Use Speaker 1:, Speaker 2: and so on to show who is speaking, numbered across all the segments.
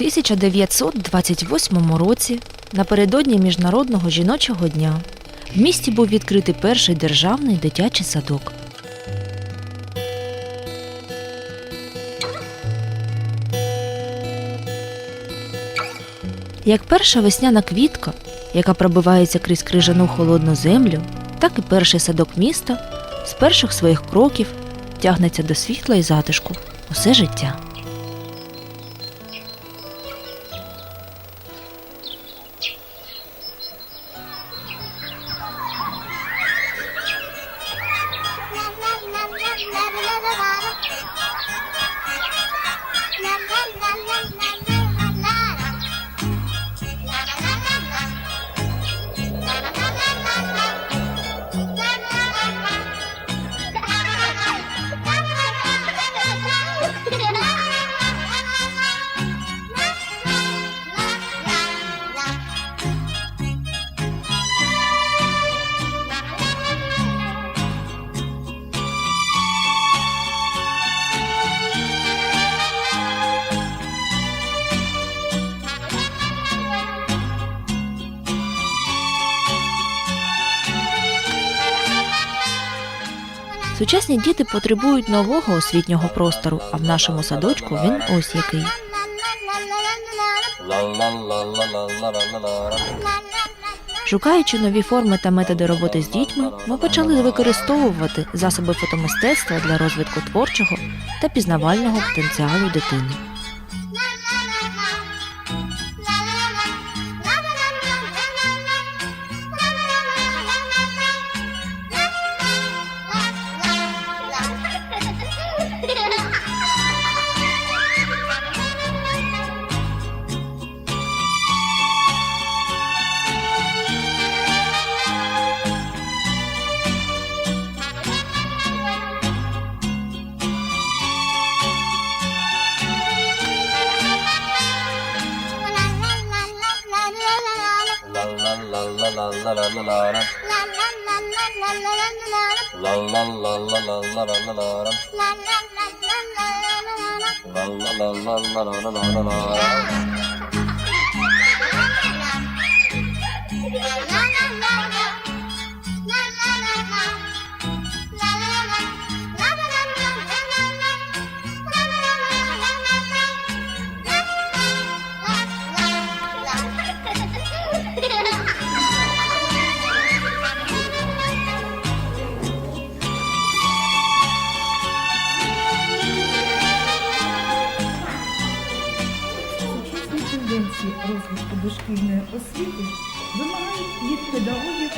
Speaker 1: 1928 році, напередодні Міжнародного жіночого дня, в місті був відкритий перший державний дитячий садок. Як перша весняна квітка, яка пробивається крізь крижану холодну землю, так і перший садок міста з перших своїх кроків тягнеться до світла і затишку усе життя. Сучасні діти потребують нового освітнього простору, а в нашому садочку він ось який. Шукаючи нові форми та методи роботи з дітьми, ми почали використовувати засоби фотомистецтва для розвитку творчого та пізнавального потенціалу дитини.
Speaker 2: Сучасні дошкільної освіти вимагають від педагогів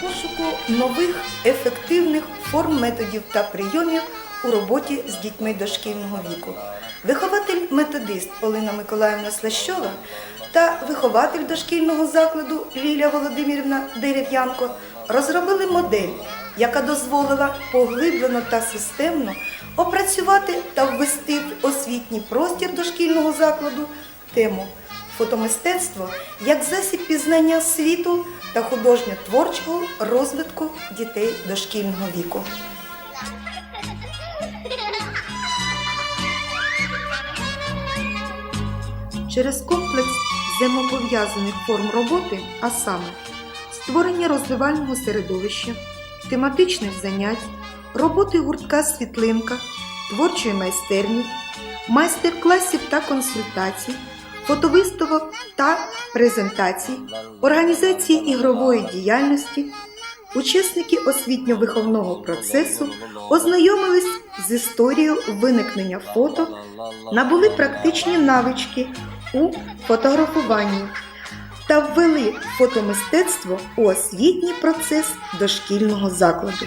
Speaker 2: пошуку нових ефективних форм методів та прийомів у роботі з дітьми дошкільного віку. Вихователь-методист Олена Миколаївна Слащова та вихователь дошкільного закладу Лілія Володимирівна Дерев'янко розробили модель, яка дозволила поглиблено та системно опрацювати та ввести в освітній простір дошкільного закладу тему фотомистецтво як засіб пізнання світу та художньо-творчого розвитку дітей дошкільного віку. Через комплекс взаємопов'язаних форм роботи, а саме створення розвивального середовища, тематичних занять, роботи гуртка світлинка, творчої майстерні, майстер-класів та консультацій, фотовиставок та презентацій, організації ігрової діяльності, учасники освітньо-виховного процесу ознайомились з історією виникнення фото, набули практичні навички у фотографуванні та ввели фотомистецтво у освітній процес дошкільного закладу.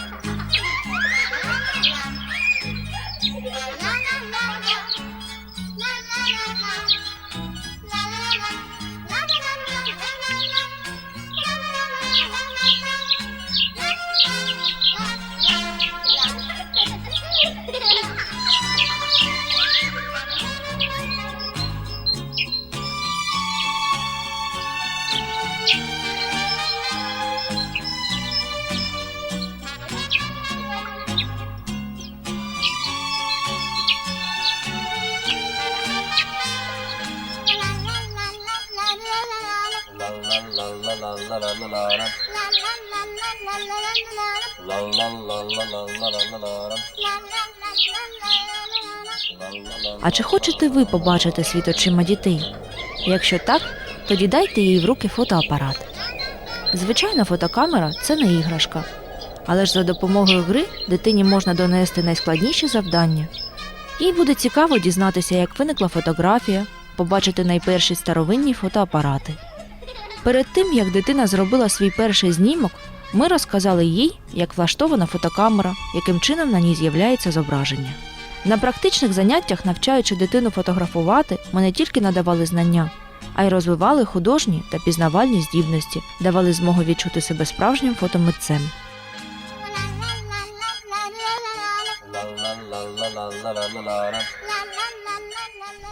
Speaker 1: А чи хочете ви побачити світ очима дітей? Якщо так, тоді дайте їй в руки фотоапарат. Звичайна фотокамера це не іграшка. Але ж за допомогою гри дитині можна донести найскладніші завдання. Їй буде цікаво дізнатися, як виникла фотографія, побачити найперші старовинні фотоапарати. Перед тим, як дитина зробила свій перший знімок, ми розказали їй, як влаштована фотокамера, яким чином на ній з'являється зображення. На практичних заняттях, навчаючи дитину фотографувати, ми не тільки надавали знання, а й розвивали художні та пізнавальні здібності, давали змогу відчути себе справжнім фотомитцем.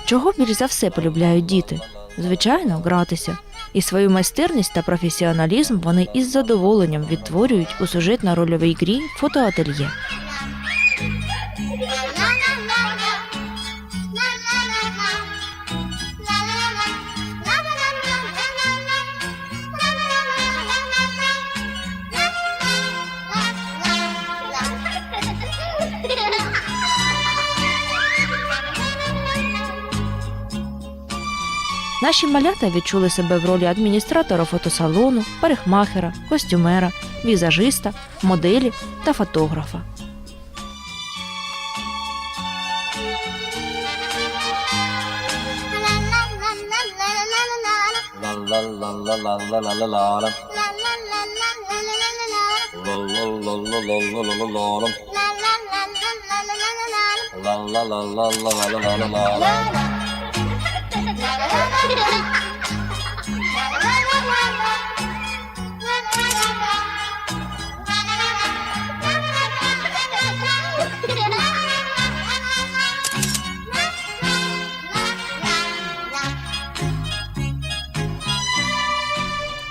Speaker 1: Чого більш за все полюбляють діти? Звичайно, гратися. І свою майстерність та професіоналізм вони із задоволенням відтворюють у сюжетно-рольовій грі фотоательє. Наші малята відчули себе в ролі адміністратора фотосалону, парикмахера, костюмера, візажиста, моделі та фотографа.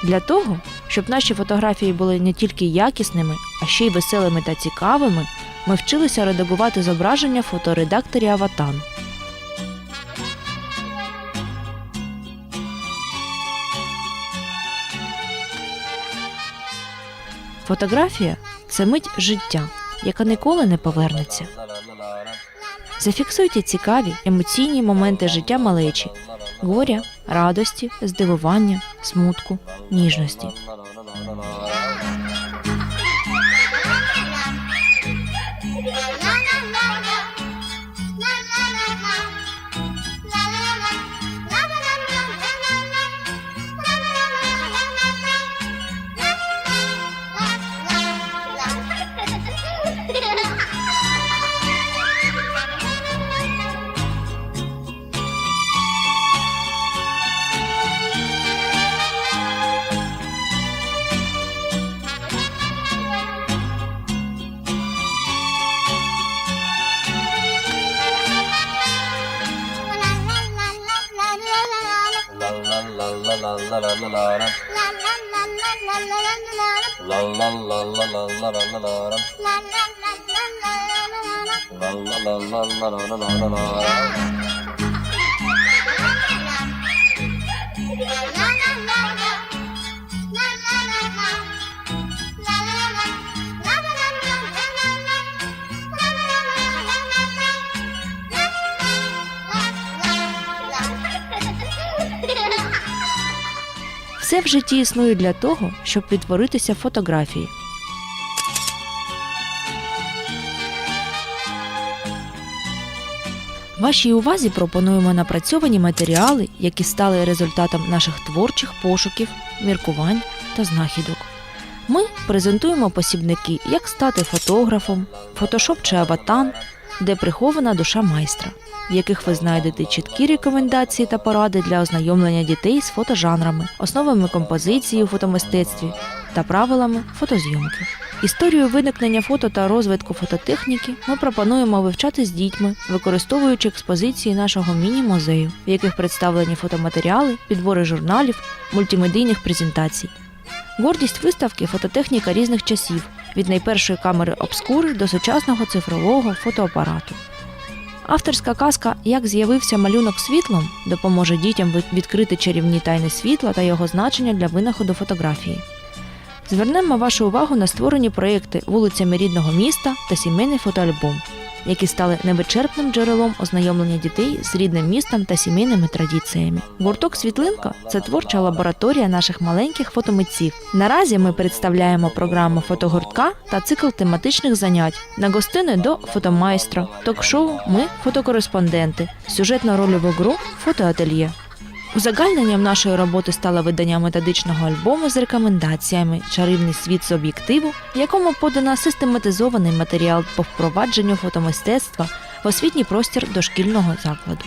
Speaker 1: Для того, щоб наші фотографії були не тільки якісними, а ще й веселими та цікавими, ми вчилися редагувати зображення фоторедакторі Аватан. Фотографія це мить життя, яка ніколи не повернеться. Зафіксуйте цікаві емоційні моменти життя малечі, горя, радості, здивування, смутку, ніжності. Все в житті існує для того, щоб відтворитися фотографії. Вашій увазі пропонуємо напрацьовані матеріали, які стали результатом наших творчих пошуків, міркувань та знахідок. Ми презентуємо посібники, як стати фотографом, фотошоп чи аватан, де прихована душа майстра, в яких ви знайдете чіткі рекомендації та поради для ознайомлення дітей з фотожанрами, основами композиції у фотомистецтві та правилами фотозйомки. Історію виникнення фото та розвитку фототехніки ми пропонуємо вивчати з дітьми, використовуючи експозиції нашого міні-музею, в яких представлені фотоматеріали, підбори журналів, мультимедійних презентацій. Гордість виставки фототехніка різних часів, від найпершої камери обскури до сучасного цифрового фотоапарату. Авторська казка Як з'явився малюнок світлом допоможе дітям відкрити чарівні тайни світла та його значення для винаходу фотографії. Звернемо вашу увагу на створені проекти вулицями рідного міста та сімейний фотоальбом, які стали невичерпним джерелом ознайомлення дітей з рідним містом та сімейними традиціями. Гурток Світлинка це творча лабораторія наших маленьких фотомитців. Наразі ми представляємо програму фотогуртка та цикл тематичних занять на гостини до фотомайстра, ток-шоу Ми фотокореспонденти, сюжетно-рольову гру Фотоательє. Узагальненням нашої роботи стало видання методичного альбому з рекомендаціями Чарівний світ з об'єктиву, в якому подано систематизований матеріал по впровадженню фотомистецтва в освітній простір дошкільного закладу.